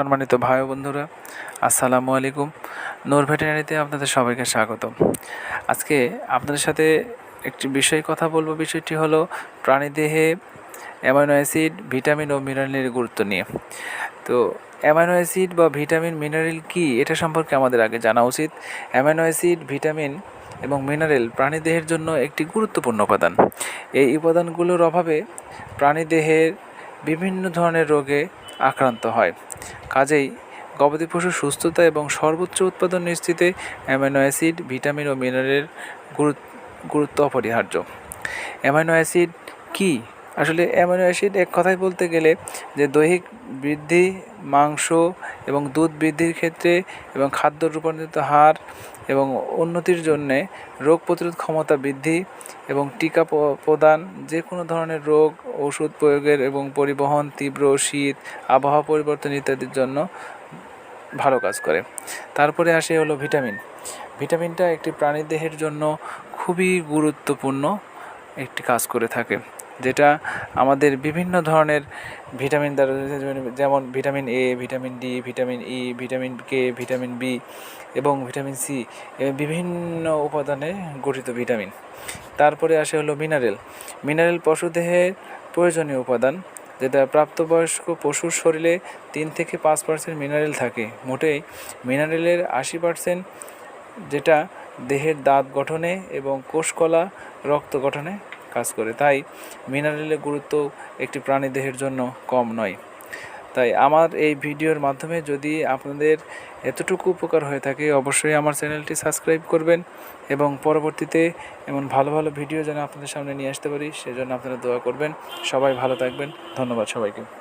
সম্মানিত ভাই বন্ধুরা, আসসালামু আলাইকুম। নূর ভেটেরিনারিতে আপনাদের সবাইকে স্বাগত আজকে আপনাদের সাথে একটি বিষয়ে কথা বলব। বিষয়টি হলো প্রাণীদেহে অ্যামাইনো অ্যাসিড, ভিটামিন ও মিনারেলের গুরুত্ব নিয়ে। তো অ্যামাইনো অ্যাসিড বা ভিটামিন, মিনারেল কি? এটা সম্পর্কে আমাদের আগে জানা উচিত। অ্যামাইনো অ্যাসিড, ভিটামিন এবং মিনারেল প্রাণীদেহের জন্য একটি গুরুত্বপূর্ণ উপাদান। এই উপাদানগুলোর অভাবে প্রাণীদেহের বিভিন্ন ধরনের রোগে আক্রান্ত হয়। কাজেই গবাদি পশুর সুস্থতা এবং সর্বোচ্চ উৎপাদন নিশ্চিতে অ্যামাইনো অ্যাসিড, ভিটামিন ও মিনারেল গুরুত্ব অপরিহার্য। অ্যামাইনো অ্যাসিড কী? আসলে অ্যামাইনো অ্যাসিড এক কথায় বলতে গেলে যে দৈহিক বৃদ্ধি, মাংস এবং দুধ বৃদ্ধির ক্ষেত্রে এবং খাদ্য রূপান্তরিত হার এবং উন্নতির জন্যে রোগ প্রতিরোধ ক্ষমতা বৃদ্ধি এবং টিকা প্রদান, যে কোনো ধরনের রোগ, ওষুধ প্রয়োগের এবং পরিবহন, তীব্র শীত, আবহাওয়া পরিবর্তন ইত্যাদির জন্য ভালো কাজ করে। তারপরে আসে হলো ভিটামিন। ভিটামিনটা একটি প্রাণীর দেহের জন্য খুবই গুরুত্বপূর্ণ একটি কাজ করে থাকে। যেটা আমাদের বিভিন্ন ধরনের ভিটামিন দ্বারা যেমন vitamin A vitamin D vitamin E vitamin K vitamin B এবং ভিটামিন সি বিভিন্ন উপাদানে গঠিত ভিটামিন। তারপরে আসে হলো মিনারেল। মিনারেল পশুদেহের প্রয়োজনীয় উপাদান, যেটা প্রাপ্তবয়স্ক পশুর শরীরে তিন থেকে পাঁচ পার্সেন্ট মিনারেল থাকে। মোটেই মিনারেলের আশি পার্সেন্ট যেটা দেহের দাঁত গঠনে এবং কোষকলা রক্ত গঠনে কাজ করে। তাই মিনারেলের গুরুত্ব একটি প্রাণী দেহের জন্য কম নয়। তাই আমার এই ভিডিওর মাধ্যমে যদি আপনাদের এতটুকু উপকার হয়ে থাকে, অবশ্যই আমার চ্যানেলটি সাবস্ক্রাইব করবেন এবং পরবর্তীতে এমন ভালো ভালো ভিডিও যেন আপনাদের সামনে নিয়ে আসতে পারি, সেজন্য আপনারা দোয়া করবেন। সবাই ভালো থাকবেন। ধন্যবাদ সবাইকে।